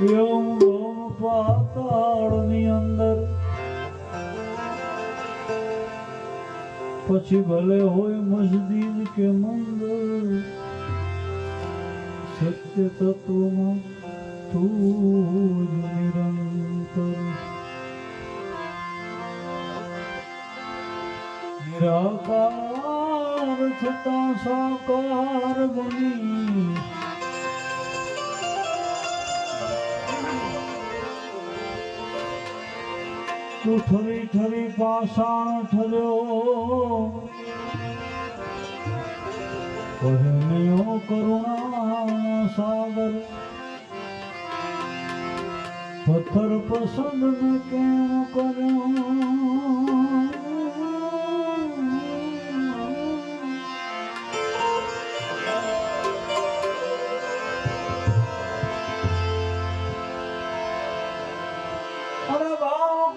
યમ ભમ અંદર. પછી ભલે હોય મસ્જિદ કે મંદિર, સત્ય તત્વમાં તું નિરંતર. નિરાકાર છતાં સાકાર બની. તું ઠરી ઠરી પાષાણ ઠર્યો. કહ્યો કરુણા સાગર, પથ્થર પસંદ ને કેમ કર્યો? અરે બાપ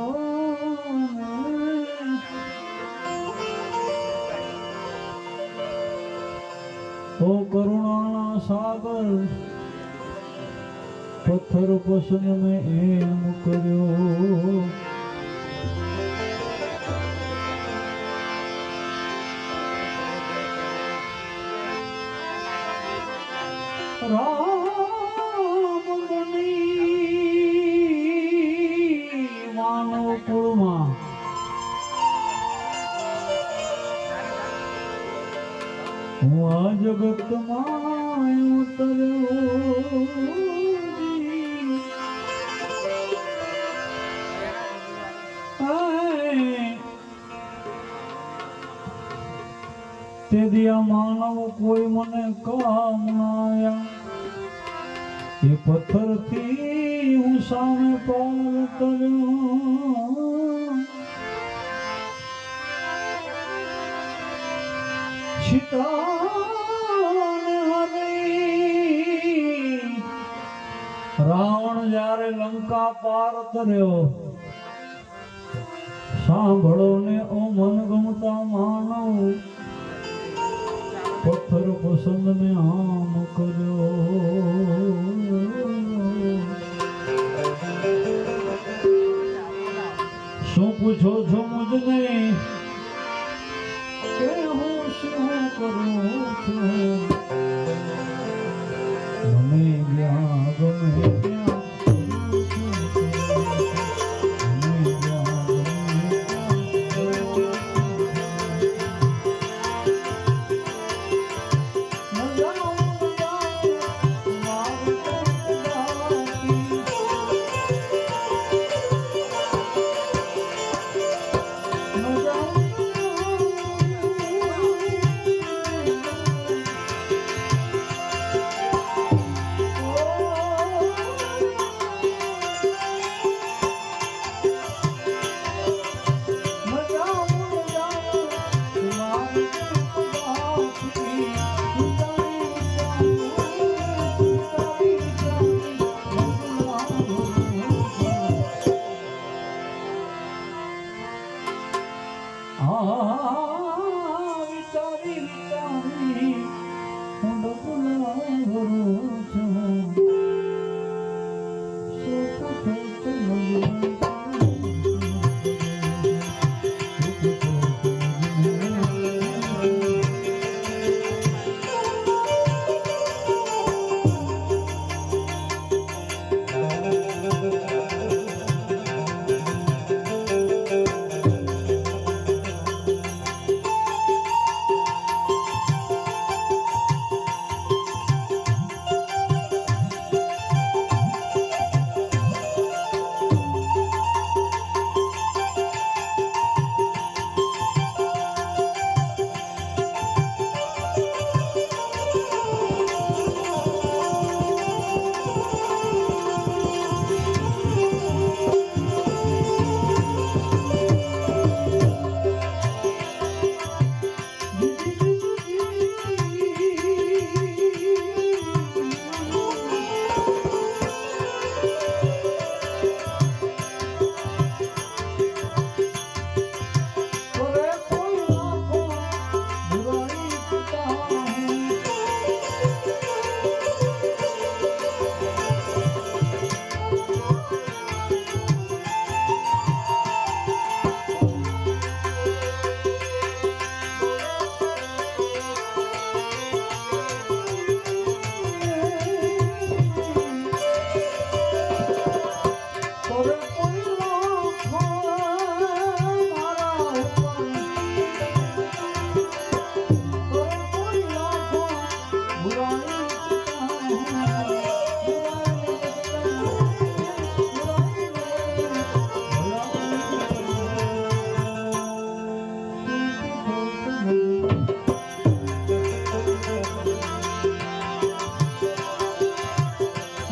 ઓ કરુણાના સાગર પથ્થર પસંદ મેં એમ કર્યો. રામ હું આ જગતમાં ઉતર્યો. હાય. તે દિયા માનવ કોઈ મને કામ ના આયા. એ પથ્થરથી હું સામે પાર કર્યો રાવણ જ્યારે લંકા પાર કર્યો સાંભળો ને ઓ મન ગમતા માનવ. પથ્થર પસંદ ને હું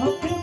Okay.